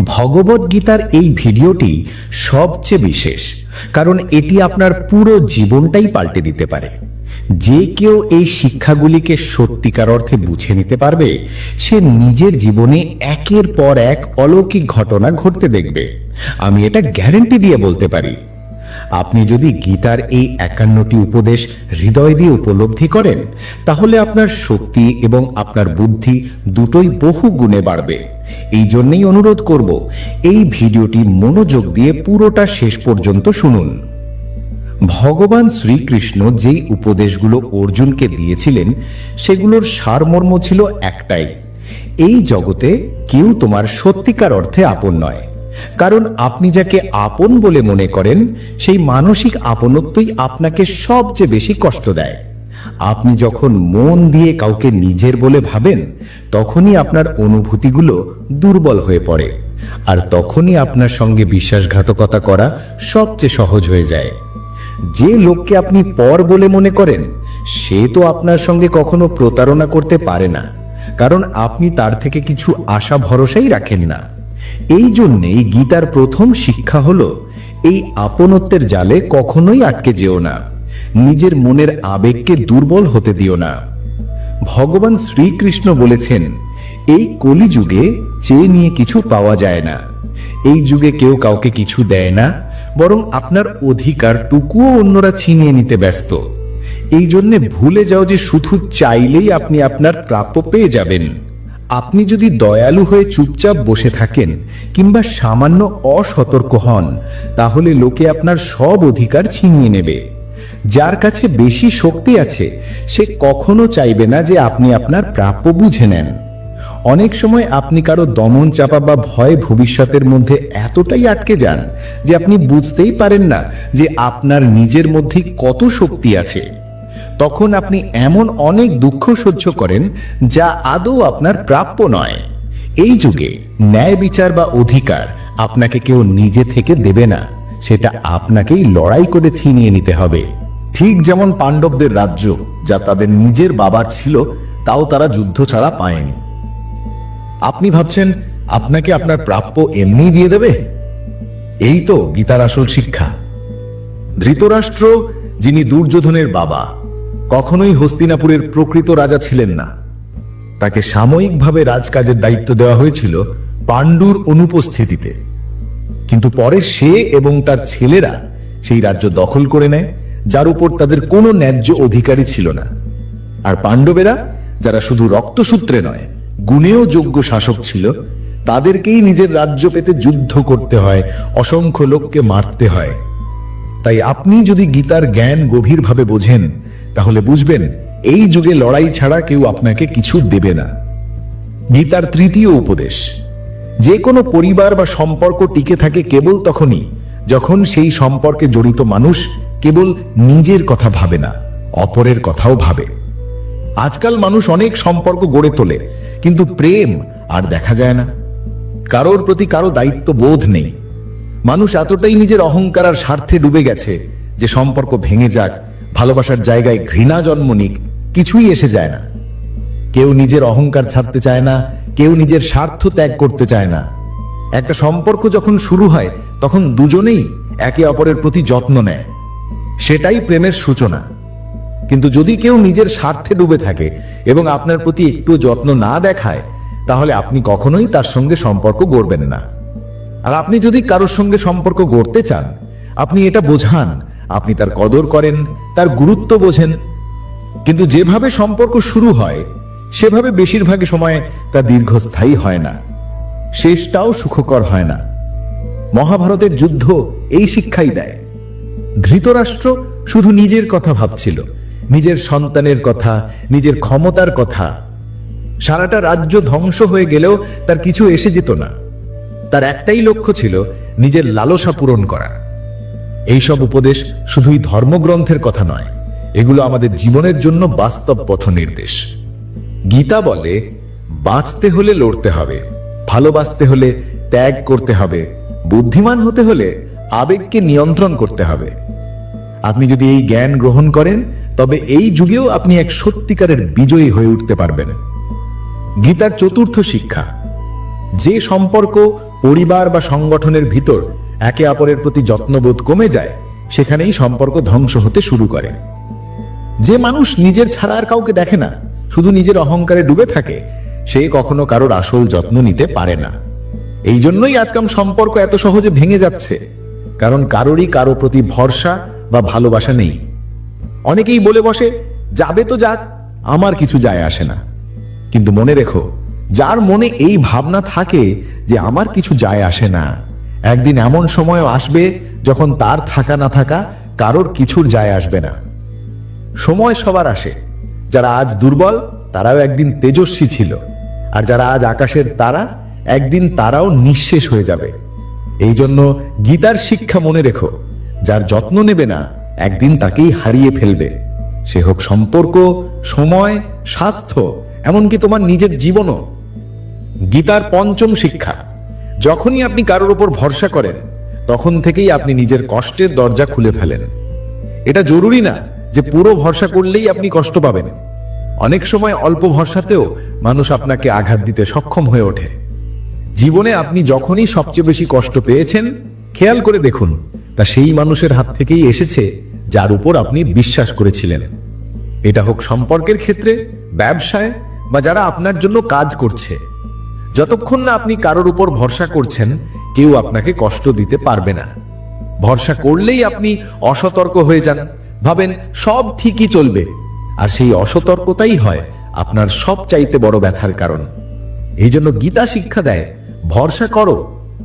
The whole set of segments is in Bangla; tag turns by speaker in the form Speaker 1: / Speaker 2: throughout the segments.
Speaker 1: ভগবত গীতার এই ভিডিওটি সবচেয়ে বিশেষ, কারণ এটি আপনার পুরো জীবনটাই পাল্টে দিতে পারে। যে কেউ এই শিক্ষাগুলিকে সত্যিকার অর্থে বুঝে নিতে পারবে, সে নিজের জীবনে একের পর এক অলৌকিক ঘটনা ঘটতে দেখবে। আমি এটা গ্যারেন্টি দিয়ে বলতে পারি। আপনি যদি গীতার এই একান্নটি উপদেশ হৃদয় দিয়ে উপলব্ধি করেন, তাহলে আপনার শক্তি এবং আপনার বুদ্ধি দুটোই বহু গুণে বাড়বে। এই জন্যই অনুরোধ করব, এই ভিডিওটি মনোযোগ দিয়ে পুরোটা শেষ পর্যন্ত শুনুন। ভগবান শ্রীকৃষ্ণ যেই উপদেশগুলো অর্জুনকে দিয়েছিলেন, সেগুলোর সারমর্ম ছিল একটাই, এই জগতে কেউ তোমার সত্যিকার অর্থে আপন নয়। কারণ আপনি যাকে আপন বলে মনে করেন, সেই মানসিক আপনত্বই আপনাকে সবচেয়ে বেশি কষ্ট দেয়। আপনি যখন মন দিয়ে কাউকে নিজের বলে ভাবেন, তখনই আপনার অনুভূতিগুলো দুর্বল হয়ে পড়ে। আর তখনই আপনার সঙ্গে বিশ্বাসঘাতকতা করা সবচেয়ে সহজ হয়ে যায়। যে লোককে আপনি পর বলে মনে করেন, সে তো আপনার সঙ্গে কখনো প্রতারণা করতে পারে না। কারণ আপনি তার থেকে কিছু আশা ভরসাই রাখেন না। এই জন্যেই গীতার প্রথম শিক্ষা হলো, এই আপনত্বের জালে কখনোই আটকে যেও না। নিজের মনের আবেগকে দুর্বল হতে দিও না। ভগবান শ্রীকৃষ্ণ বলেছেন, এই কলিযুগে চেয়ে নিয়ে কিছু পাওয়া যায় না, এই যুগে কেউ কাউকে কিছু দেয় না, বরং আপনার অধিকার টুকুও অন্যরা ছিনিয়ে নিতে ব্যস্ত। এই জন্যে ভুলে যাও যে শুধু চাইলেই আপনি আপনার প্রাপ্য পেয়ে যাবেন। আপনি যদি দয়ালু হয়ে চুপচাপ বসে থাকেন কিংবা সামান্য অসতর্ক হন, তাহলে লোকে আপনার সব অধিকার ছিনিয়ে নেবে। যার কাছে বেশি শক্তি আছে, সে কখনো চাইবে না যে আপনি আপনার প্রাপ্য বুঝে নেন। অনেক সময় আপনি কারও দমন চাপা বা ভয় ভবিষ্যতের মধ্যে এতটাই আটকে যান যে আপনি বুঝতেই পারেন না যে আপনার নিজের মধ্যে কত শক্তি আছে। তখন আপনি এমন অনেক দুঃখ সহ্য করেন যা আদৌ আপনার প্রাপ্য নয়। এই যুগে ন্যায় বিচার বা অধিকার আপনাকে কেউ নিজে থেকে দেবে না, সেটা আপনাকেই লড়াই করে ছিনিয়ে নিতে হবে।
Speaker 2: ঠিক যেমন পাণ্ডবদের রাজ্য, যা তাদের নিজের বাবার ছিল, তাও তারা যুদ্ধ ছাড়া পায়নি। আপনি ভাবছেন, আপনাকে আপনার প্রাপ্য এমনি দিয়ে দেবে? এই তো গীতার আসল শিক্ষা। ধৃতরাষ্ট্র, যিনি দুর্যোধনের বাবা, কখনোই হস্তিনাপুরের প্রকৃত রাজা ছিলেন না। তাকে সাময়িকভাবে রাজকাজের দায়িত্ব দেওয়া হয়েছিল পাণ্ডুর অনুপস্থিতিতে। কিন্তু পরে সে এবং তার ছেলেরা সেই রাজ্য দখল করে নেয় যার উপর তাদের কোনো ন্যায্য অধিকারী ছিল না। আর পাণ্ডবেরা, যারা শুধু রক্তসূত্রে নয়, গুণেও যোগ্য শাসক ছিল, তাদেরকেই নিজের রাজ্য পেতে যুদ্ধ করতে হয়, অসংখ্য লোককে মারতে হয়। তাই আপনি যদি গীতার জ্ঞান গভীরভাবে বোঝেন, তাহলে বুঝবেন, এই যুগে লড়াই ছাড়া কেউ আপনাকে কিছু দেবে না। গীতার তৃতীয় উপদেশ, যে কোনো পরিবার বা সম্পর্ক টিকে থাকে কেবল তখনই, যখন সেই সম্পর্কে জড়িত মানুষ কেবল নিজের কথা ভাবে না, অপরের কথাও ভাবে। আজকাল মানুষ অনেক সম্পর্ক গড়ে তোলে, কিন্তু প্রেম আর দেখা যায় না। কারোর প্রতি কারও দায়িত্ব বোধ নেই। মানুষ এতটাই নিজের অহংকার আর স্বার্থে ডুবে গেছে যে সম্পর্ক ভেঙে যাক, ভালোবাসার জায়গায় ঘৃণা জন্ম নিক, কিছুই এসে যায় না। কেউ নিজের অহংকার ছাড়তে চায় না, কেউ নিজের স্বার্থ ত্যাগ করতে চায় না। একটা সম্পর্ক যখন শুরু হয়, তখন দুজনেই একে অপরের প্রতি যত্ন নেয়। সেটাই প্রেমের সূচনা। কিন্তু যদি কেউ নিজের স্বার্থে ডুবে থাকে এবং আপনার প্রতি একটু যত্ন না দেখায়, তাহলে আপনি কখনোই তার সঙ্গে সম্পর্ক গড়বেন না। আর আপনি যদি কারোর সঙ্গে সম্পর্ক গড়তে চান, আপনি এটা বোঝান, আপনি তার কদর করেন, তার গুরুত্ব বোঝেন। কিন্তু যেভাবে সম্পর্ক শুরু হয়, সেভাবে বেশিরভাগ সময় তা দীর্ঘস্থায়ী হয় না। শেষটাও সুখকর হয় না। মহাভারতের যুদ্ধ এই শিক্ষাই দেয়। ধৃতরাষ্ট্র শুধু নিজের কথা ভাবছিল, নিজের সন্তানের কথা, নিজের ক্ষমতার কথা। সারাটা রাজ্য ধ্বংস হয়ে গেলেও তার কিছু এসে যেত না। তার একটাই লক্ষ্য ছিল নিজের লালসা পূরণ করা। এইসব উপদেশ শুধুই ধর্মগ্রন্থের কথা নয়, এগুলো আমাদের জীবনের জন্য বাস্তব পথ নির্দেশ। গীতা বলে, বাঁচতে হলে লড়তে হবে, ভালোবাসতে হলে ত্যাগ করতে হবে, বুদ্ধিমান হতে হলে আবেগকে নিয়ন্ত্রণ করতে হবে। আপনি যদি এই জ্ঞান গ্রহণ করেন, তবে এই যুগেও আপনি এক সত্যিকারের বিজয়ী হয়ে উঠতে পারবেন। গীতার চতুর্থ শিক্ষা, যে সম্পর্ক পরিবার বা সংগঠনের ভিতর একে অপরের প্রতি যত্নবোধ কমে যায়, সেখানেই সম্পর্ক ধ্বংস হতে শুরু করে। যে মানুষ নিজের ছাড়া আর কাউকে দেখে না, শুধু নিজের অহংকারে ডুবে থাকে, সে কখনো কারোর আসল যত্ন নিতে পারে না। এই জন্যই আজকাল সম্পর্ক এত সহজে ভেঙে যাচ্ছে। কারণ কারোরই কারও প্রতি ভরসা বা ভালোবাসা নেই। অনেকেই বলে বসে, যাবে তো যাক, আমার কিছু যায় আসে না। কিন্তু মনে রেখো, যার মনে এই ভাবনা থাকে যে আমার কিছু যায় আসে না, একদিন এমন সময়ও আসবে যখন তার থাকা না থাকা কারোর কিছুর যায় আসবে না। সময় সবার আসে। যারা আজ দুর্বল, তারাও একদিন তেজস্বী ছিল। আর যারা আজ আকাশের তারা, একদিন তারাও নিঃশেষ হয়ে যাবে। এই জন্য গীতার শিক্ষা মনে রেখো, যার যত্ন নেবে না, একদিন তাকেই হারিয়ে ফেলবে। সে হোক সম্পর্ক, সময়, স্বাস্থ্য, এমনকি তোমার নিজের জীবনও। গীতার পঞ্চম শিক্ষা, যখনই আপনি কারোর ওপর ভরসা করেন, তখন থেকেই আপনি নিজের কষ্টের দরজা খুলে ফেলেন। এটা জরুরি না যে পুরো ভরসা করলেই আপনি কষ্ট পাবেন। অনেক সময় অল্প ভরসাতেও মানুষ আপনাকে আঘাত দিতে সক্ষম হয়ে ওঠে। জীবনে আপনি যখনই সবচেয়ে বেশি কষ্ট পেয়েছেন, খেয়াল করে দেখুন, তা সেই মানুষের হাত থেকেই এসেছে যার উপর আপনি বিশ্বাস করেছিলেন। এটা হোক সম্পর্কের ক্ষেত্রে, ব্যবসায়, বা যারা আপনার জন্য কাজ করছে। যতক্ষণ না আপনি কারোর উপর ভরসা করছেন, কেউ আপনাকে কষ্ট দিতে পারবে না। ভরসা করলেই আপনি অসতর্ক হয়ে যান, ভাবেন সব ঠিকই চলবে। আর সেই অসতর্কতাই হয় আপনার সব চাইতে বড় ব্যথার কারণ। এই জন্য গীতা শিক্ষা দেয় ভরসা করো,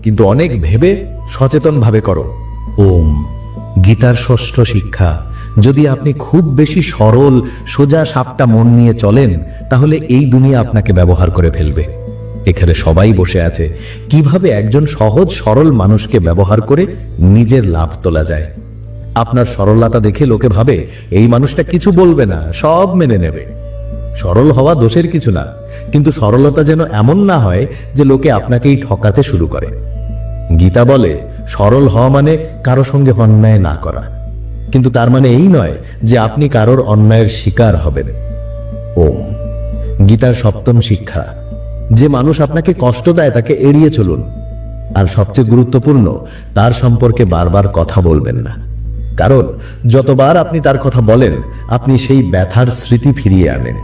Speaker 2: কিন্তু অনেক ভেবে সচেতনভাবে করো।
Speaker 1: ওম, গীতার ষষ্ঠ শিক্ষা। যদি আপনি খুব বেশি সরল, সোজা সাপটা মন নিয়ে চলেন, তাহলে এই দুনিয়া আপনাকে ব্যবহার করে ফেলবে। এখানে সবাই বসে আছে। কীভাবে একজন সহজ, সরল মানুষকে ব্যবহার করে নিজের লাভ তোলা যায়? আপনার সরলতা দেখে লোকে ভাবে, এই মানুষটা কিছু বলবে না, সব মেনে নেবে। সরল হওয়া দোষের কিছু না, কিন্তু সরলতা যেন এমন না হয় যে লোকে আপনাকেই ঠকাতে শুরু করে। গীতা বলে, সরল হওয়া মানে কারও সঙ্গে অন্যায় না করা। কিন্তু তার মানে এই নয় যে আপনি কারোর অন্যায়ের শিকার হবেন। ওম। গীতার সপ্তম শিক্ষা, যে মানুষ আপনাকে কষ্ট দেয় তাকে এড়িয়ে চলুন। আর সবচেয়ে গুরুত্বপূর্ণ, তার সম্পর্কে বারবার কথা বলবেন না। কারণ যতবার আপনি তার কথা বলেন, আপনি সেই ব্যথার স্মৃতি ফিরিয়ে আনেন।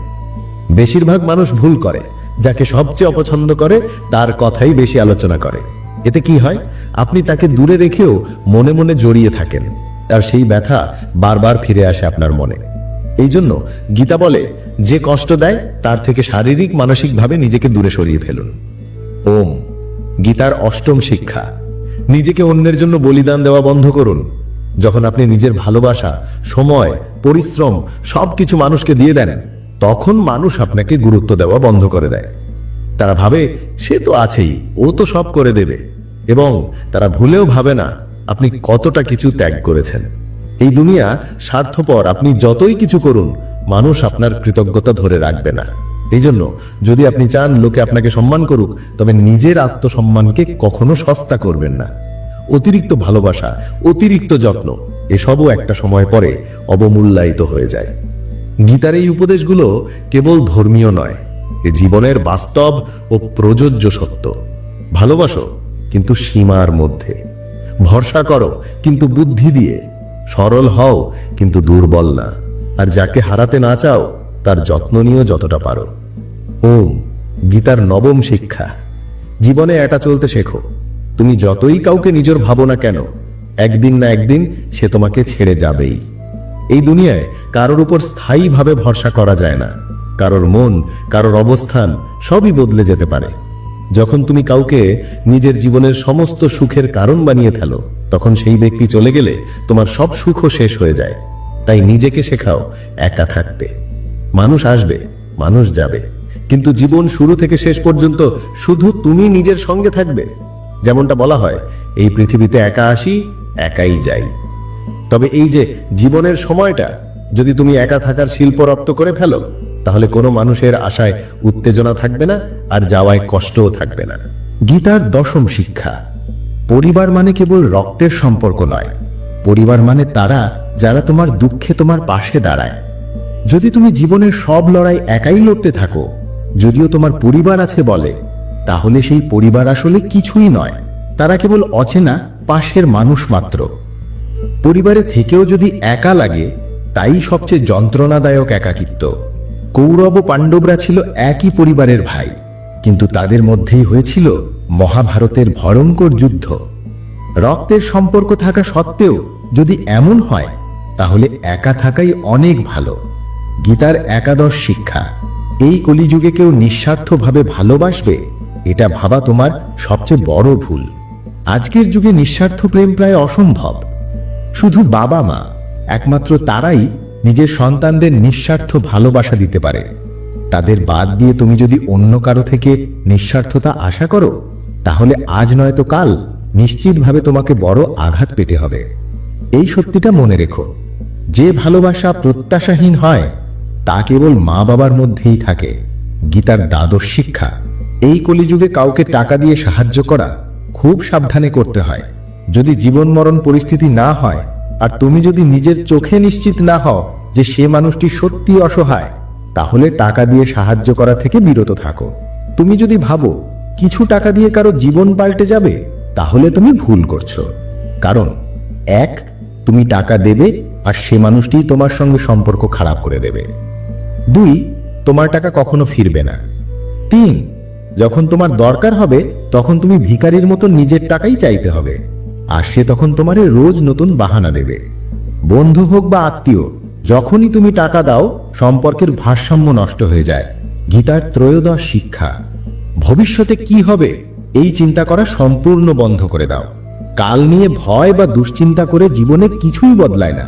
Speaker 1: বেশিরভাগ মানুষ ভুল করে, যাকে সবচেয়ে অপছন্দ করে তার কথাই বেশি আলোচনা করে। এতে কি হয়? আপনি তাকে দূরে রেখেও মনে মনে জড়িয়ে থাকেন। আর সেই ব্যথা বারবার ফিরে আসে আপনার মনে। এই জন্য গীতা বলে, যে কষ্ট দেয়, তার থেকে শারীরিক, মানসিকভাবে নিজেকে দূরে সরিয়ে ফেলুন। ওম। গীতার অষ্টম শিক্ষা। নিজেকে অন্যের জন্য বলিদান দেওয়া বন্ধ করুন। যখন আপনি নিজের ভালোবাসা, সময়, পরিশ্রম, সবকিছু মানুষকে দিয়ে দেন তখন মানুষ আপনাকে গুরুত্ব দেওয়া বন্ধ করে দেয়। তারা ভাবে, সে তো আছেই, ও তো সব করে দেবে। এবং তারা ভুলেও ভাবে না, আপনি কতটা কিছু ত্যাগ করেছেন? এই দুনিয়া স্বার্থপর, আপনি যতই কিছু করুন, মানুষ আপনার কৃতজ্ঞতা ধরে রাখবে না। এই জন্য যদি আপনি চান লোকে আপনাকে সম্মান করুক, তবে নিজের আত্মসম্মানকে কখনো সস্তা করবেন না। অতিরিক্ত ভালোবাসা, অতিরিক্ত যত্ন, এসবও একটা সময় পরে অবমূল্যায়িত হয়ে যায়। গীতার এই উপদেশগুলো কেবল ধর্মীয় নয়, এ জীবনের বাস্তব ও প্রযোজ্য সত্য। ভালোবাসো, কিন্তু সীমার মধ্যে। ভরসা করো, কিন্তু বুদ্ধি দিয়ে। সরল হও, কিন্তু দুর্বল না। আর যাকে হারাতে না চাও, তার যত্ন নিয়েও যতটা পারো। ওম, গীতার নবম শিক্ষা। জীবনে এটা চলতে শেখো। তুমি যতই কাউকে নিজের ভাবো না কেন, একদিন না একদিন সে তোমাকে ছেড়ে যাবেই। এই দুনিয়ায় কারোর উপর স্থায়ীভাবে ভরসা করা যায় না। কারোর মন, কারোর অবস্থান সবই বদলে যেতে পারে। যখন তুমি কাউকে নিজের জীবনের সমস্ত সুখের কারণ বানিয়ে ফেলো, তখন সেই ব্যক্তি চলে গেলে তোমার সব সুখও শেষ হয়ে যায়। তাই নিজেকে শেখাও একা থাকতে। মানুষ আসবে, মানুষ যাবে। কিন্তু জীবন শুরু থেকে শেষ পর্যন্ত শুধু তুমি নিজের সঙ্গে থাকবে। যেমনটা বলা হয়, এই পৃথিবীতে একা আসি, একাই যাই। তবে এই যে জীবনের সময়টা, যদি তুমি একা থাকার শিল্প রপ্ত করে ফেলো, তাহলে কোনো মানুষের আশায় উত্তেজনা থাকবে না আর যাওয়ায় কষ্টও থাকবে না। গীতার দশম শিক্ষা, পরিবার মানে কেবল রক্তের সম্পর্ক নয়। পরিবার মানে তারা, যারা তোমার দুঃখে তোমার পাশে দাঁড়ায়। যদি তুমি জীবনের সব লড়াই একাই লড়তে থাকো, যদিও তোমার পরিবার আছে বলে, তাহলে সেই পরিবার আসলে কিছুই নয়।
Speaker 2: তারা কেবল অচেনা, পাশের মানুষ মাত্র। পরিবারে থেকেও যদি একা লাগে, তাই সবচেয়ে যন্ত্রণাদায়ক একাকিত্ব। কৌরব ও পাণ্ডবরা ছিল একই পরিবারের ভাই, কিন্তু তাদের মধ্যেই হয়েছিল মহাভারতের ভয়ঙ্কর যুদ্ধ। রক্তের সম্পর্ক থাকা সত্ত্বেও যদি এমন হয়, তাহলে একা থাকাই অনেক ভালো। গীতার একাদশ শিক্ষা, এই কলিযুগে কেউ নিঃস্বার্থভাবে ভালোবাসবে, এটা ভাবা তোমার সবচেয়ে বড় ভুল। আজকের যুগে নিঃস্বার্থ প্রেম প্রায় অসম্ভব। শুধু বাবা মা, একমাত্র তারাই নিজের সন্তানদের নিঃস্বার্থ ভালোবাসা দিতে পারে। তাদের বাদ দিয়ে তুমি যদি অন্য কারও থেকে নিঃস্বার্থতা আশা করো, তাহলে আজ নয়তো কাল নিশ্চিতভাবে তোমাকে বড় আঘাত পেতে হবে। এই সত্যিটা মনে রেখো, যে ভালোবাসা প্রত্যাশাহীন হয়, তা কেবল মা বাবার মধ্যেই থাকে। গীতার দ্বাদশ শিক্ষা, এই কলিযুগে কাউকে টাকা দিয়ে সাহায্য করা খুব সাবধানে করতে হয়। যদি জীবন মরণ পরিস্থিতি না হয়, আর তুমি যদি নিজের চোখে নিশ্চিত না হও যে সে মানুষটি সত্যি অসহায়, তাহলে টাকা দিয়ে সাহায্য করা থেকে বিরত থাকো। তুমি যদি ভাবো কিছু টাকা দিয়ে কারও জীবন পাল্টে যাবে, তাহলে তুমি ভুল করছ। কারণ, এক, তুমি টাকা দেবে আর সে মানুষটি তোমার সঙ্গে সম্পর্ক খারাপ করে দেবে। দুই, তোমার টাকা কখনো ফিরবে না। তিন, যখন তোমার দরকার হবে, তখন তুমি ভিখারির মতো নিজের টাকাই চাইতে হবে। আর সে তখন তোমারে রোজ নতুন বাহানা দেবে। বন্ধু হোক বা আত্মীয়, যখনই তুমি টাকা দাও, সম্পর্কের ভারসাম্য নষ্ট হয়ে যায়। গীতার ত্রয়োদশ শিক্ষা, ভবিষ্যতে কি হবে, এই চিন্তা করা সম্পূর্ণ বন্ধ করে দাও। কাল নিয়ে ভয় বা দুশ্চিন্তা করে জীবনে কিছুই বদলায় না।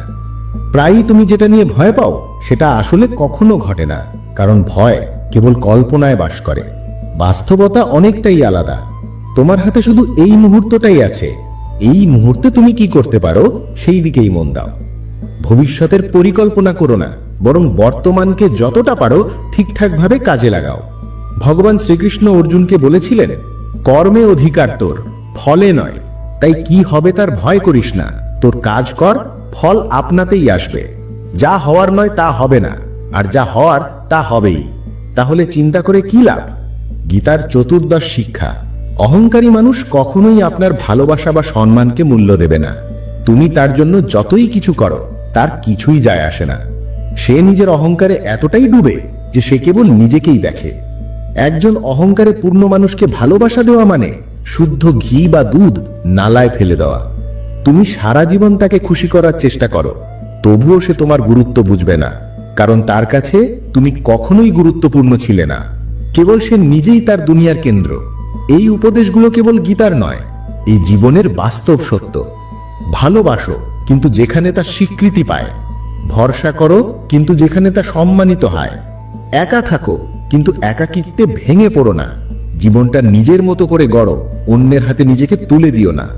Speaker 2: প্রায়ই তুমি যেটা নিয়ে ভয় পাও, সেটা আসলে কখনো ঘটে না, কারণ ভয় কেবল কল্পনায় বাস করে। বাস্তবতা অনেকটাই আলাদা। তোমার হাতে শুধু এই মুহূর্তটাই আছে এই মুহূর্তে তুমি কি করতে পারো, সেই দিকেই মন দাও। ভবিষ্যতের পরিকল্পনা করো না, বরং বর্তমানকে যতটা পারো ঠিকঠাকভাবে কাজে লাগাও। ভগবান শ্রীকৃষ্ণ অর্জুনকে বলেছিলেন, কর্মে অধিকার তোর, ফলে নয়। তাই কি হবে তার ভয় করিস না। তোর কাজ কর, ফল আপনাতেই আসবে। যা হওয়ার নয় তা হবে না, আর যা হওয়ার তা হবেই। তাহলে চিন্তা করে কি লাভ? গীতার চতুর্দশ শিক্ষা। অহংকারী মানুষ কখনোই আপনার ভালোবাসা বা সম্মানকে মূল্য দেবে না। তুমি তার জন্য যতই কিছু করো, তার কিছুই যায় আসে না। সে নিজের অহংকারে এতটাই ডুবে যে সে কেবল নিজেকেই দেখে। একজন অহংকারে পূর্ণ মানুষকে ভালোবাসা দেওয়া মানে শুদ্ধ ঘি বা দুধ নালায় ফেলে দেওয়া। তুমি সারা জীবন তাকে খুশি করার চেষ্টা করো, তবুও সে তোমার গুরুত্ব বুঝবে না। কারণ তার কাছে তুমি কখনোই গুরুত্বপূর্ণ ছিলে না। কেবল সে নিজেই তার দুনিয়ার কেন্দ্র। এই উপদেশগুলো কেবল গীতার নয়, এই জীবনের বাস্তব সত্য। ভালোবাসো, কিন্তু যেখানে তা স্বীকৃতি পায়। ভরসা করো, কিন্তু যেখানে তা সম্মানিত হয়। একা থাকো, কিন্তু একাকিত্বে ভেঙে পড়ো না। জীবনটা নিজের মতো করে গড়ো, অন্যের হাতে নিজেকে তুলে দিও না।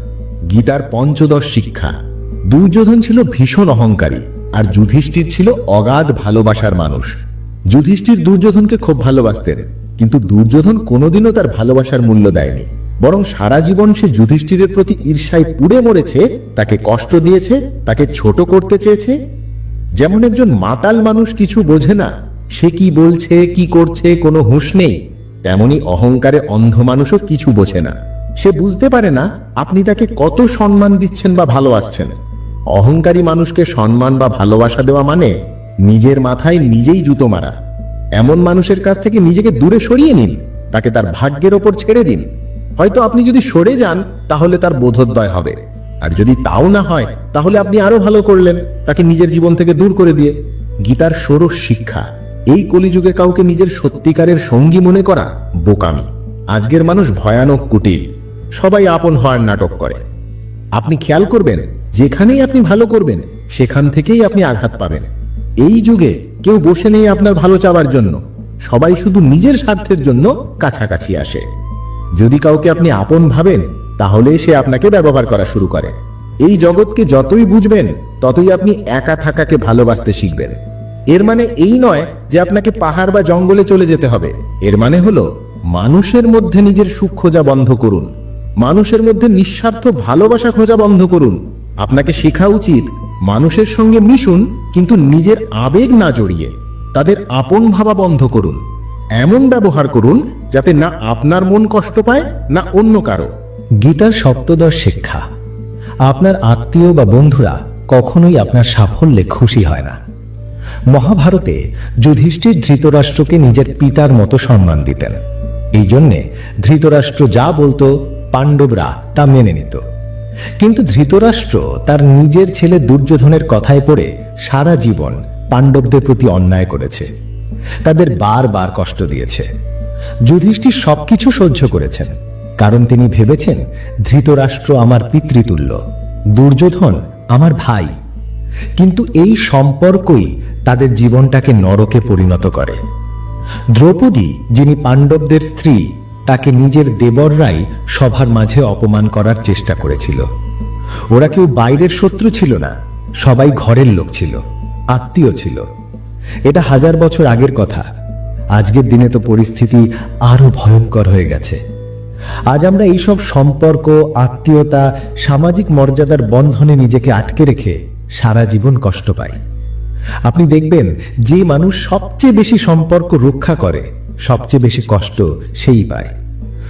Speaker 2: গীতার পঞ্চদশ শিক্ষা। দুর্যোধন ছিল ভীষণ অহংকারী, আর যুধিষ্ঠির ছিল অগাধ ভালোবাসার মানুষ। যুধিষ্ঠির দুর্যোধনকে খুব ভালোবাসতেন। কিন্তু দুর্যোধন কোনোদিনও তার ভালোবাসার মূল্য দেয়নি। বরং সারা জীবন সে যুধিষ্ঠিরের প্রতি ঈর্ষায় পুড়ে মরেছে, তাকে কষ্ট দিয়েছে, তাকে ছোট করতে চেয়েছে। যেমন একজন মাতাল মানুষ কিছু বোঝে না, সে কি বলছে, কি করছে, কোনো হুঁশ নেই। তেমনি অহংকারে অন্ধ মানুষও কিছু বোঝে না। সে বুঝতে পারে না, আপনি তাকে কত সম্মান দিচ্ছেন বা ভালোবাসছেন। অহংকারী মানুষকে সম্মান বা ভালোবাসা দেওয়া মানে নিজের মাথায় নিজেই জুতো মারা। এমন মানুষের কাছ থেকে নিজেকে দূরে সরিয়ে নিন, তাকে তার ভাগ্যের ওপর ছেড়ে দিন। হয়তো আপনি যদি সরে যান, তাহলে তার বোধোদয় হবে। আর যদি তাও না হয়, তাহলে আপনি আরও ভালো করলেন, তাকে নিজের জীবন থেকে দূর করে দিয়ে। গীতার ষোড়শ শিক্ষা, এই কলিযুগে কাউকে নিজের সত্যিকারের সঙ্গী মনে করা বোকামি। আজকের মানুষ ভয়ানক কুটিল, সবাই আপন হওয়ার নাটক করে। আপনি খেয়াল করবেন, যেখানেই আপনি ভালো করবেন, সেখান থেকেই আপনি আঘাত পাবেন। এই যুগে কেউ বসে নেই আপনার ভালো চাওয়ার জন্য। সবাই শুধু নিজের স্বার্থের জন্য কাছাকাছি আসে। যদি কাউকে আপনি আপন ভাবেন, তাহলে সে আপনাকে ব্যবহার করা শুরু করে। এই জগৎকে যতই বুঝবেন, ততই আপনি একা থাকাকে ভালোবাসতে শিখবেন। এর মানে এই নয় যে আপনাকে পাহাড় বা জঙ্গলে চলে যেতে হবে। এর মানে হলো, মানুষের মধ্যে নিজের সুখ খোঁজা বন্ধ করুন। মানুষের মধ্যে নিঃস্বার্থ ভালোবাসা খোঁজা বন্ধ করুন। আপনাকে শেখা উচিত মানুষের সঙ্গে মিশুন, কিন্তু নিজের আবেগ না জড়িয়ে তাদের আপন ভাবা বন্ধ করুন। এমন ব্যবহার করুন যাতে না আপনার মন কষ্ট পায়, না অন্য কারও।
Speaker 1: গীতার সপ্তদশ শিক্ষা। আপনার আত্মীয় বা বন্ধুরা কখনোই আপনার সাফল্যে খুশি হয় না। মহাভারতে যুধিষ্ঠির ধৃতরাষ্ট্রকে নিজের পিতার মতো সম্মান দিতেন। এই জন্যে ধৃতরাষ্ট্র যা বলতো, পাণ্ডবরা তা মেনে নিত। কিন্তু ধৃতরাষ্ট্র তার নিজের ছেলে দুর্যোধনের কথায় পড়ে সারা জীবন পাণ্ডবদের প্রতি অন্যায় করেছে। তাদের বারবার কষ্ট দিয়েছে। যুধিষ্ঠির সবকিছু সহ্য করেছেন, কারণ তিনি ভেবেছেন, ধৃতরাষ্ট্র আমার পিতৃতুল্য, দুর্যোধন আমার ভাই। কিন্তু এই সম্পর্কই তাদের জীবনটাকে নরকে পরিণত করে। দ্রৌপদী, যিনি পাণ্ডবদের স্ত্রী তাকে নিজের দেবররাই সভার মাঝে অপমান করার চেষ্টা করেছিল। ওরা কেউ বাইরের শত্রু ছিল না, সবাই ঘরের লোক ছিল, আত্মীয় ছিল। এটা হাজার বছর আগের কথা। আজকের দিনে তো পরিস্থিতি আরও ভয়ঙ্কর হয়ে গেছে। আজ আমরা এইসব সম্পর্ক, আত্মীয়তা, সামাজিক মর্যাদার বন্ধনে নিজেকে আটকে রেখে সারা জীবন কষ্ট পাই। আপনি দেখবেন, যে মানুষ সবচেয়ে বেশি সম্পর্ক রক্ষা করে সবচেয়ে বেশি কষ্ট সেই পায়।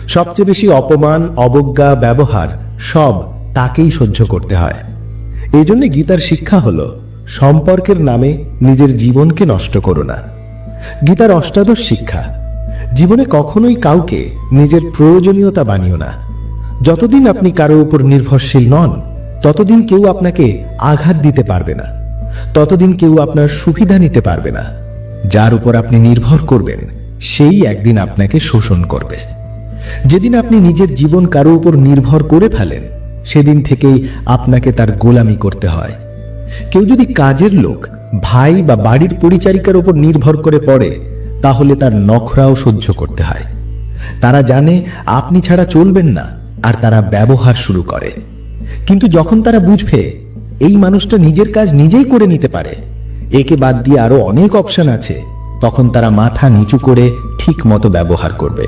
Speaker 1: সবচেয়ে বেশি অপমান, অবজ্ঞা, ব্যবহার সব তাকেই সহ্য করতে হয়। এই জন্য গীতার শিক্ষা হলো, সম্পর্কের নামে নিজের জীবনকে নষ্ট করো না। গীতার অষ্টাদশ শিক্ষা, জীবনে কখনোই কাউকে নিজের প্রয়োজনীয়তা বানিও না। যতদিন আপনি কারও উপর নির্ভরশীল নন, ততদিন কেউ আপনাকে আঘাত দিতে পারবে না। ততদিন কেউ আপনার সুবিধা নিতে পারবে না। যার উপর আপনি নির্ভর করবেন সেই একদিন আপনাকে শোষণ করবে। যেদিন আপনি নিজের জীবন কারও উপর নির্ভর করে ফেলেন, সেদিন থেকেই আপনাকে তার গোলামি করতে হয়। কেউ যদি কাজের লোক, ভাই বা বাড়ির পরিচারিকার উপর নির্ভর করে পড়ে, তাহলে তার নখরাও সহ্য করতে হয়। তারা জানে আপনি ছাড়া চলবেন না, আর তারা ব্যবহার শুরু করে। কিন্তু যখন তারা বুঝবে, এই মানুষটা নিজের কাজ নিজেই করে নিতে পারে, একে বাদ দিয়ে আরও অনেক অপশন আছে। তখন তারা মাথা নিচু করে ঠিক মতো ব্যবহার করবে।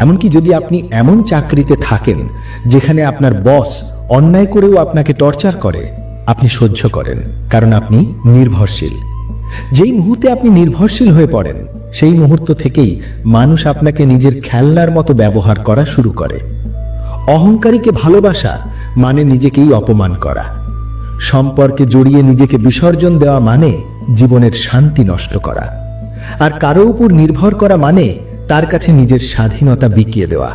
Speaker 1: এমনকি যদি আপনি এমন চাকরিতে থাকেন, যেখানে আপনার বস অন্যায় করেও আপনাকে টর্চার করে, আপনি সহ্য করেন, কারণ আপনি নির্ভরশীল। যেই মুহূর্তে আপনি নির্ভরশীল হয়ে পড়েন, সেই মুহূর্ত থেকেই মানুষ আপনাকে নিজের খেলনার মতো ব্যবহার করা শুরু করে। অহংকারীকে ভালোবাসা মানে নিজেকেই অপমান করা। সম্পর্কে জড়িয়ে নিজেকে বিসর্জন দেওয়া মানে জীবনের শান্তি নষ্ট করা। আর কারও উপর নির্ভর করা মানে তার কাছে নিজের স্বাধীনতা বিকিয়ে দেওয়া।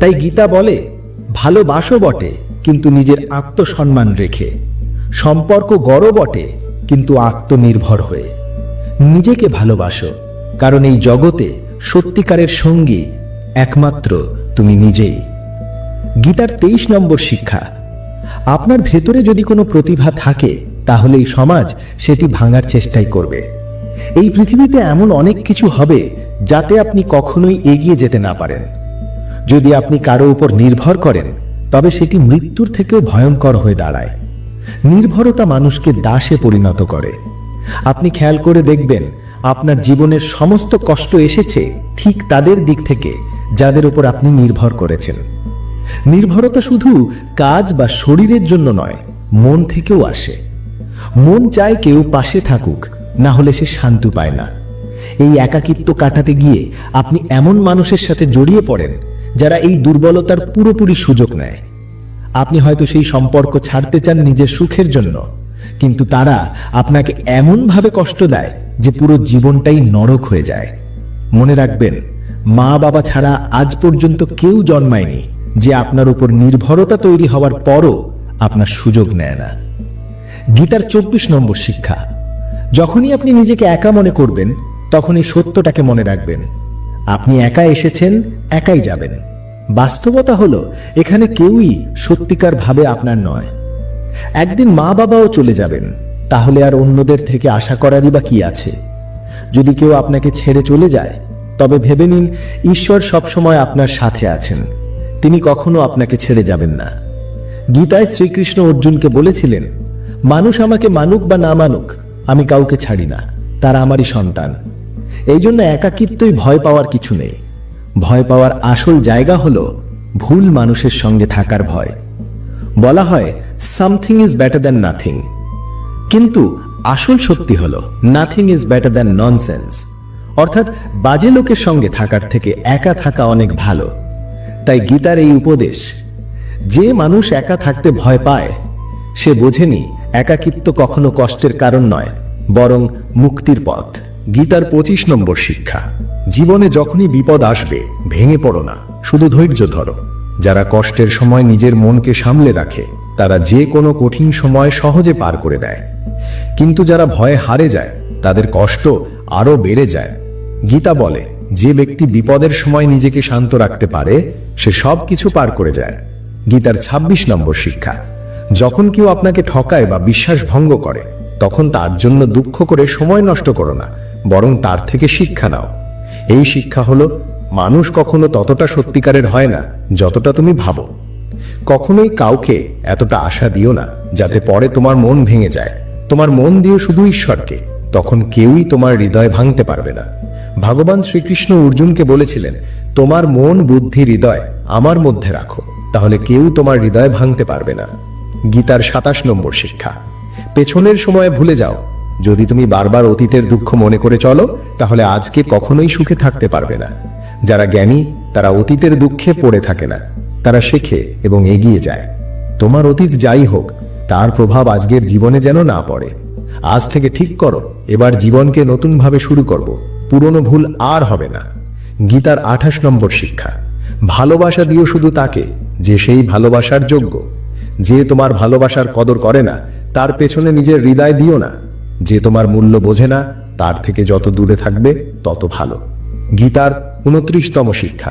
Speaker 1: তাই গীতা বলে ভালোবাসো বটে, কিন্তু নিজের আত্মসম্মান রেখে। সম্পর্ক গড় বটে, কিন্তু আত্মনির্ভর হয়ে। নিজেকে ভালোবাসো, কারণ এই জগতে সত্যিকারের সঙ্গী একমাত্র তুমি নিজেই। গীতার তেইশ নম্বর শিক্ষা, আপনার ভেতরে যদি কোনো প্রতিভা থাকে, তাহলে এই সমাজ সেটি ভাঙার চেষ্টাই করবে। এই পৃথিবীতে এমন অনেক কিছু হবে যাতে আপনি কখনোই এগিয়ে যেতে না পারেন। যদি আপনি কারও উপর নির্ভর করেন, তবে সেটি মৃত্যুর থেকেও ভয়ঙ্কর হয়ে দাঁড়ায়। নির্ভরতা মানুষকে দাসে পরিণত করে। আপনি খেয়াল করে দেখবেন, আপনার জীবনের সমস্ত কষ্ট এসেছে ঠিক তাদের দিক থেকে, যাদের উপর আপনি নির্ভর করেছেন। নির্ভরতা শুধু কাজ বা শরীরের জন্য নয়, মন থেকেও আসে। মন চায় কেউ পাশে থাকুক না হলে সে শান্তি পায় না। এই একাকিত্ব কাটাতে গিয়ে আপনি এমন মানুষের সাথে জড়িয়ে পড়েন, যারা এই দুর্বলতার পুরোপুরি সুযোগ নেয়। আপনি হয়তো সেই সম্পর্ক ছাড়তে চান নিজের সুখের জন্য, কিন্তু তারা আপনাকে এমনভাবে কষ্ট দেয় যে পুরো জীবনটাই নরক হয়ে যায়। মনে রাখবেন মা বাবা ছাড়া আজ পর্যন্ত কেউ জন্মায়নি যে আপনার উপর নির্ভরতা তৈরি হওয়ার পরও আপনার সুযোগ নেয় না। গীতার চব্বিশ নম্বর শিক্ষা যখনই আপনি নিজেকে একা মনে করবেন, তখনই সত্যটাকে মনে রাখবেন। আপনি একা এসেছেন, একাই যাবেন। বাস্তবতা হলো, এখানে কেউই সত্যিকার ভাবে আপনার নয়। একদিন মা বাবাও চলে যাবেন, তাহলে আর অন্যদের থেকে আশা করারই বা কি আছে? যদি কেউ আপনাকে ছেড়ে চলে যায়, তবে ভেবে নিন, ঈশ্বর সবসময় আপনার সাথে আছেন। তিনি কখনো আপনাকে ছেড়ে যাবেন না। গীতায় শ্রীকৃষ্ণ অর্জুনকে বলেছিলেন, মানুষ আমাকে মানুক বা না মানুক আমি কাউকে ছাড়ি না, তারা আমারই সন্তান। এই জন্য একাকিত্বই ভয় পাওয়ার কিছু নেই। ভয় পাওয়ার আসল জায়গা হলো ভুল মানুষের সঙ্গে থাকার ভয়। বলা হয় something is better than nothing কিন্তু আসল সত্যি হলো nothing is better than nonsense অর্থাৎ, বাজে লোকের সঙ্গে থাকার থেকে একা থাকা অনেক ভালো। তাই গীতার এই উপদেশ, যে মানুষ একা থাকতে ভয় পায়, সে বোঝেনি একাকিত্ব কখনো কষ্টের কারণ নয়, বরং মুক্তির পথ। গীতার পঁচিশ নম্বর শিক্ষা, জীবনে যখনই বিপদ আসবে, ভেঙে পড়ো না, শুধু ধৈর্য ধরো। যারা কষ্টের সময় নিজের মনকে সামলে রাখে, তারা যে কোনো কঠিন সময় সহজে পার করে দেয়। কিন্তু যারা ভয়ে হারে যায়, তাদের কষ্ট আরও বেড়ে যায়। গীতা বলে, যে ব্যক্তি বিপদের সময় নিজেকে শান্ত রাখতে পারে, সে সব কিছু পার করে যায়। গীতার ২৬ নম্বর শিক্ষা যখন কেউ আপনাকে ঠকায় বা বিশ্বাস ভঙ্গ করে, তখন তার জন্য দুঃখ করে সময় নষ্ট করো না, বরং তার থেকে শিক্ষা নাও। এই শিক্ষা হলো, মানুষ কখনো ততটা সত্যিকারের হয় না যতটা তুমি ভাবো। কখনোই কাউকে এতটা আশা দিও না যাতে পরে তোমার মন ভেঙে যায়। তোমার মন দিও শুধু ঈশ্বরকে, তখন কেউই তোমার হৃদয় ভাঙতে পারবে না। ভগবান শ্রীকৃষ্ণ অর্জুনকে বলেছিলেন, তোমার মন, বুদ্ধি, হৃদয় আমার মধ্যে রাখো, তাহলে কেউ তোমার হৃদয় ভাঙতে পারবে না। গীতার সাতাশ নম্বর শিক্ষা। পেছনের সময় ভুলে যাও। যদি তুমি বারবার অতীতের দুঃখ মনে করে চলো, তাহলে আজকে কখনোই সুখে থাকতে পারবে না। যারা জ্ঞানী, তারা অতীতের দুঃখে পড়ে থাকে না। তারা শেখে এবং এগিয়ে যায়। তোমার অতীত যাই হোক, তার প্রভাব আজকের জীবনে যেন না পড়ে। আজ থেকে ঠিক করো, এবার জীবনকে নতুনভাবে শুরু করব। পুরনো ভুল আর হবে না। গীতার আঠাশ নম্বর শিক্ষা। ভালোবাসা দিও শুধু তাকে, যে সেই ভালোবাসার যোগ্য। যে তোমার ভালোবাসার কদর করে না, তার পেছনে নিজের হৃদয় দিও না। যে তোমার মূল্য বোঝে না, তার থেকে যত দূরে থাকবে, তত ভালো। গীতার উনত্রিশতম শিক্ষা।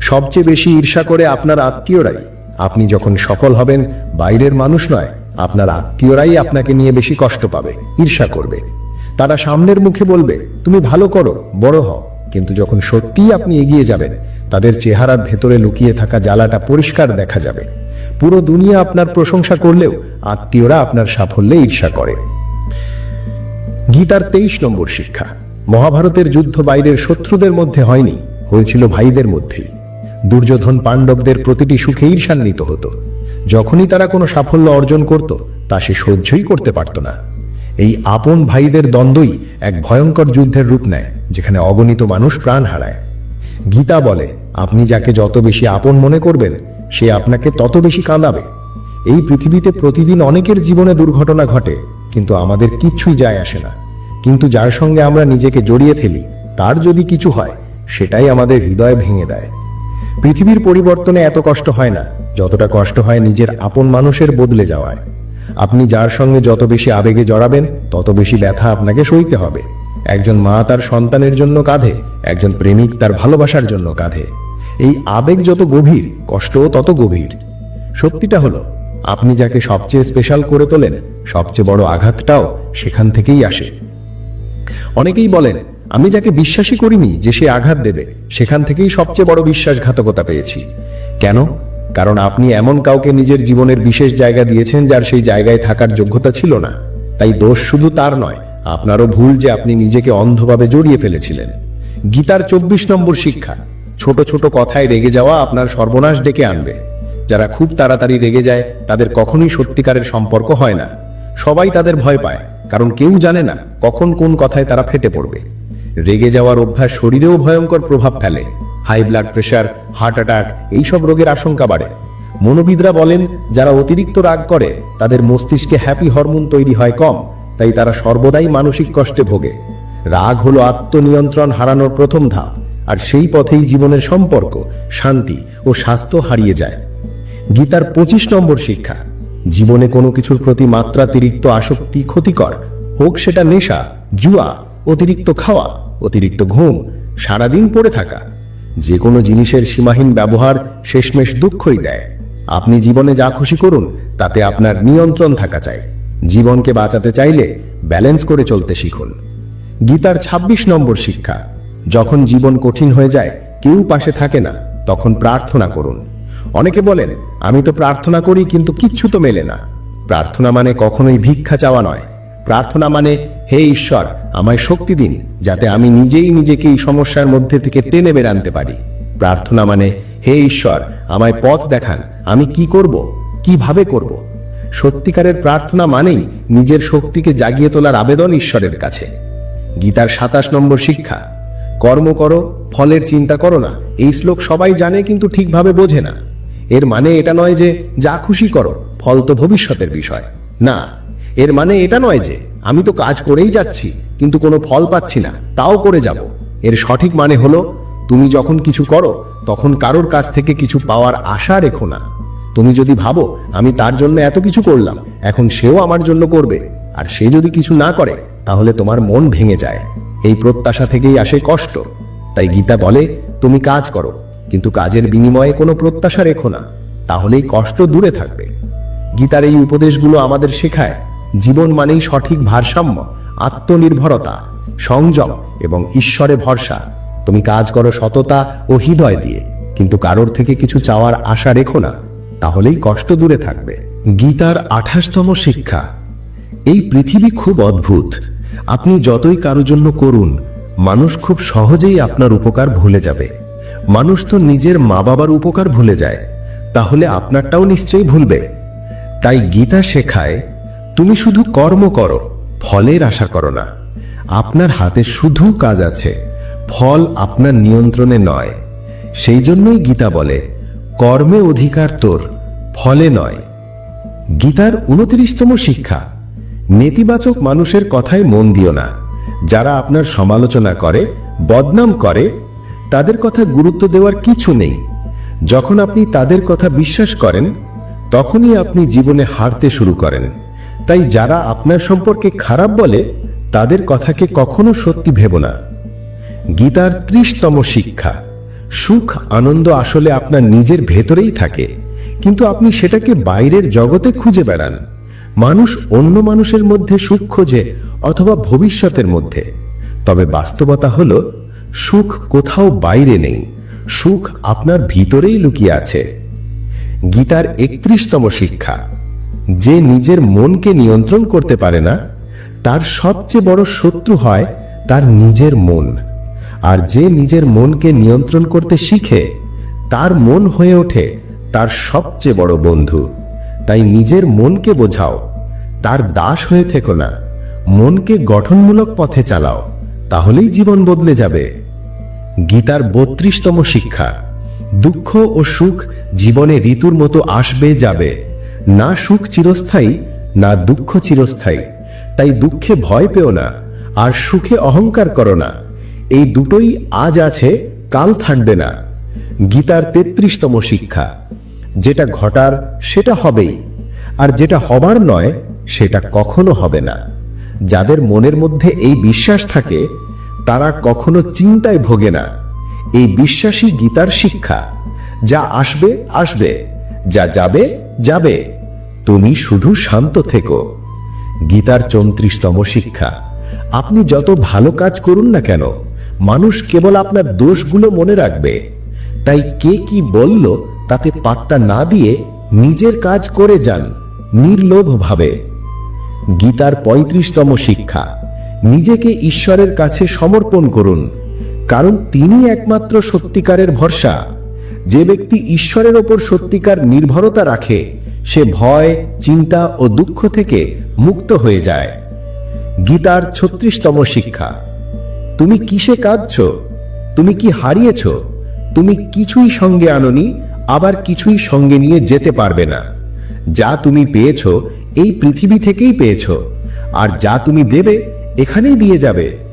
Speaker 1: সবচেয়ে বেশি ঈর্ষা করে আপনার আত্মীয়রাই। আপনি যখন সফল হবেন, বাইরের মানুষ নয়, আপনার আত্মীয়রাই আপনাকে নিয়ে বেশি কষ্ট পাবে, ঈর্ষা করবে। তারা সামনের মুখে বলবে, তুমি ভালো করো, বড় হও। কিন্তু যখন সত্যিই আপনি এগিয়ে যাবেন, তাদের চেহারার ভেতরে লুকিয়ে থাকা জ্বালাটা পরিষ্কার দেখা যাবে। পুরো দুনিয়া আপনার প্রশংসা করলেও আত্মীয়রা আপনার সাফল্যে ঈর্ষা করে। গীতার তেইশ নম্বর শিক্ষা, মহাভারতের যুদ্ধ বাইরের শত্রুদের মধ্যে হয়নি, হয়েছিল ভাইদের মধ্যেই। দুর্যোধন পাণ্ডবদের প্রতিটি সুখে ঈর্ষান্বিত হতো। যখনই তারা কোনো সাফল্য অর্জন করত, তা সে সহ্যই করতে পারত না। এই আপন ভাইদের দ্বন্দ্বই এক ভয়ঙ্কর যুদ্ধের রূপ নেয়, যেখানে অগণিত মানুষ প্রাণ হারায়। গীতা বলে, আপনি যাকে যত বেশি আপন মনে করবেন সে আপনাকে তত বেশি কাঁদাবে। এই পৃথিবীতে প্রতিদিন অনেকের জীবনে দুর্ঘটনা ঘটে, কিন্তু আমাদের কিচ্ছুই যায় আসে না। কিন্তু যার সঙ্গে আমরা নিজেকে জড়িয়ে ফেলি, তার যদি কিছু হয়, সেটাই আমাদের হৃদয় ভেঙে দেয়। পৃথিবীর পরিবর্তনে এত কষ্ট হয় না, যতটা কষ্ট হয় নিজের আপন মানুষের বদলে যাওয়ায়। আপনি যার সঙ্গে যত বেশি আবেগে জড়াবেন, তত বেশি ব্যথা আপনাকে সইতে হবে। একজন মা তার সন্তানের জন্য কাঁধে, একজন প্রেমিক তার ভালোবাসার জন্য কাঁধে। এই আবেগ যত গভীর, কষ্টও তত গভীর। সত্যিটা হলো, আপনি যাকে সবচেয়ে স্পেশাল করে তোলেন, সবচেয়ে বড় আঘাতটাও সেখান থেকেই আসে। অনেকেই বলেন, আমি যাকে বিশ্বাসই করিনি যে সে আঘাত দেবে, সেখান থেকেই সবচেয়ে বড় বিশ্বাসঘাতকতা পেয়েছি। কেন? কারণ আপনি এমন কাউকে নিজের জীবনের বিশেষ জায়গা দিয়েছেন যার সেই জায়গায় থাকার যোগ্যতা ছিল না। তাই দোষ শুধু তার নয়, আপনারও ভুল যে আপনি নিজেকে অন্ধভাবে জড়িয়ে ফেলেছিলেন। গীতার চব্বিশ নম্বর শিক্ষা ছোট ছোট কথায় রেগে যাওয়া আপনার সর্বনাশ ডেকে আনবে। যারা খুব তাড়াতাড়ি রেগে যায়, তাদের কখনোই সত্যিকারের সম্পর্ক হয় না। সবাই তাদের ভয় পায়, কারণ কেউ জানে না কখন কোন কথায় তারা ফেটে পড়বে। রেগে যাওয়ার অভ্যাস শরীরেও ভয়ঙ্কর প্রভাব ফেলে। High blood pressure, heart attack, এইসব রোগের আশঙ্কা বাড়ে। মনোবিদরা বলেন, যারা অতিরিক্ত রাগ করে, তাদের মস্তিষ্কে হ্যাপি হরমোন তৈরি হয় কম, তাই তারা সর্বদাই মানসিক কষ্টে ভোগে। রাগ হলো আত্মনিয়ন্ত্রণ হারানোর প্রথম ধাপ। আর সেই পথেই জীবনের সম্পর্ক, শান্তি ও স্বাস্থ্য হারিয়ে যায়। গীতার পঁচিশ নম্বর শিক্ষা, জীবনে কোনো কিছুর প্রতি মাত্রাতিরিক্ত আসক্তি ক্ষতিকর, হোক সেটা নেশা, জুয়া, অতিরিক্ত খাওয়া, অতিরিক্ত ঘুম, সারাদিন পড়ে থাকা যে কোনো জিনিসের সীমাহীন ব্যবহার শেষমেশ দুঃখই দেয়। আপনি জীবনে যা খুশি করুন, তাতে আপনার নিয়ন্ত্রণ থাকা চাই। জীবনকে বাঁচাতে চাইলে ব্যালেন্স করে চলতে শিখুন। গীতার ২৬ নম্বর শিক্ষা যখন জীবন কঠিন হয়ে যায়, কেউ পাশে থাকে না, তখন প্রার্থনা করুন। অনেকে বলেন, আমি তো প্রার্থনা করি, কিন্তু কিচ্ছু তো মেলে না। প্রার্থনা মানে কখনোই ভিক্ষা চাওয়া নয়। প্রার্থনা মানে হে ঈশ্বর, আমায় শক্তি দিন, যাতে আমি নিজেই নিজেকে এই সমস্যার মধ্যে থেকে টেনে বের আনতে পারি। প্রার্থনা মানে হে ঈশ্বর, আমায় পথ দেখান, আমি কি করব? কীভাবে করব? সত্যিকারের প্রার্থনা মানেই নিজের শক্তিকে জাগিয়ে তোলার আবেদন ঈশ্বরের কাছে। গীতার সাতাশ নম্বর শিক্ষা কর্ম করো, ফলের চিন্তা করো না। এই শ্লোক সবাই জানে কিন্তু ঠিকভাবে বোঝে না।
Speaker 3: এর মানে এটা নয় যে যা খুশি করো, ফল তো ভবিষ্যতের বিষয়। না, এর মানে এটা নয় যে আমি তো কাজ করেই যাচ্ছি, কিন্তু কোনো ফল পাচ্ছি না, তাও করে যাব। এর সঠিক মানে হলো, তুমি যখন কিছু করো, তখন কারোর কাছ থেকে কিছু পাওয়ার আশা রেখো না। তুমি যদি ভাবো, আমি তার জন্য এত কিছু করলাম, এখন সেও আমার জন্য করবে, আর সে যদি কিছু না করে, তাহলে তোমার মন ভেঙে যায়। এই প্রত্যাশা থেকেই আসে কষ্ট। তাই গীতা বলে, তুমি কাজ করো, কিন্তু কাজের বিনিময়ে কোনো প্রত্যাশা রেখো না, তাহলেই কষ্ট দূরে থাকবে। গীতার এই উপদেশগুলো আমাদের শেখায়, জীবন মানেই সঠিক ভারসাম্য, আত্মনির্ভরতা, সংযম এবং ঈশ্বরে ভরসা। তুমি কাজ করো সততা ও হৃদয় দিয়ে, কিন্তু কারোর থেকে কিছু চাওয়ার আশা রেখো না, তাহলেই কষ্ট দূরে থাকবে।
Speaker 1: গীতার আঠাশতম শিক্ষা, এই পৃথিবী খুব অদ্ভুত আপনি যতই কারও জন্য করুন, মানুষ খুব সহজেই আপনার উপকার ভুলে যাবে। মানুষ তো নিজের মা বাবার উপকার ভুলে যায়, তাহলে আপনারটাও নিশ্চয়ই ভুলবে। তাই গীতা শেখায়, তুমি শুধু কর্ম করো, ফলের আশা করো না। আপনার হাতে শুধু কাজ আছে, ফল আপনার নিয়ন্ত্রণে নয়। সেই জন্যই গীতা বলে, কর্মে অধিকার তোর, ফলে নয়। গীতার উনত্রিশতম শিক্ষা। নেতিবাচক মানুষের কথায় মন দিও না। যারা আপনার সমালোচনা করে, বদনাম করে, তাদের কথা গুরুত্ব দেওয়ার কিছু নেই। যখন আপনি তাদের কথা বিশ্বাস করেন, তখনই আপনি জীবনে হারতে শুরু করেন। তাই যারা আপনার সম্পর্কে খারাপ বলে, তাদের কথাকে কখনো সত্যি ভেব না। গীতার ত্রিশতম শিক্ষা, সুখ, আনন্দ আসলে আপনার নিজের ভেতরেই থাকে, কিন্তু আপনি সেটাকে বাইরের জগতে খুঁজে বেড়ান। মানুষ অন্য মানুষের মধ্যে সুখ খোঁজে অথবা ভবিষ্যতের মধ্যে। তবে বাস্তবতা হল, সুখ কোথাও বাইরে নেই, সুখ আপনার ভিতরেই লুকিয়ে আছে। গীতার একত্রিশতম শিক্ষা, যে নিজের মনকে নিয়ন্ত্রণ করতে পারে না, তার সবচেয়ে বড় শত্রু হয় তার নিজের মন। আর যে নিজের মনকে নিয়ন্ত্রণ করতে শিখে, তার মন হয়ে ওঠে তার সবচেয়ে বড় বন্ধু। তাই নিজের মনকে বোঝাও। তার দাস হয়ে থেকো না। মনকে গঠনমূলক পথে চালাও। তাহলেই জীবন বদলে যাবে। গীতার বত্রিশতম শিক্ষা, দুঃখ ও সুখ জীবনে ঋতুর মতো আসবে, যাবে। না সুখ চিরস্থায়ী, না দুঃখ চিরস্থায়ী। তাই দুঃখে ভয় পেও না, আর সুখে অহংকার করো না। এই দুটোই আজ আছে, কাল থাকবে না। গীতার তেত্রিশতম শিক্ষা যেটা ঘটার সেটা হবেই, আর যেটা হবার নয়, সেটা কখনো হবে না। যাদের মনের মধ্যে এই বিশ্বাস থাকে, তারা কখনো চিন্তায় ভোগে না। এই বিশ্বাসী গীতার শিক্ষা। যা আসবে আসবে, যা যাবে যাবে। তুমি শুধু শান্ত থেকো। গীতার চৌত্রিশতম শিক্ষা। আপনি যত ভালো কাজ করুন না কেন, মানুষ কেবল আপনার দোষগুলো মনে রাখবে। তাই কে কি বলল তাতে পাত্তা না দিয়ে নিজের কাজ করে যান, নির্লোভভাবে। গীতার পঁয়ত্রিশতম শিক্ষা, নিজেকে ঈশ্বরের কাছে সমর্পণ করুন, কারণ তিনি একমাত্র সত্যিকারের ভরসা। যে ব্যক্তি ঈশ্বরের ওপর সত্যিকার নির্ভরতা রাখে, সে ভয়, চিন্তা ও দুঃখ থেকে মুক্ত হয়ে যায়। গীতার ছত্রিশতম শিক্ষা, তুমি কিসে কাঁদছ? তুমি কি হারিয়েছ? তুমি কিছুই সঙ্গে আনোনি? আবার কিছুই সঙ্গে নিয়ে যেতে পারবে না। যা তুমি পেয়েছ, এই পৃথিবী থেকেই পেয়েছ। আর যা তুমি দেবে, এখানেই দিয়ে যাবে।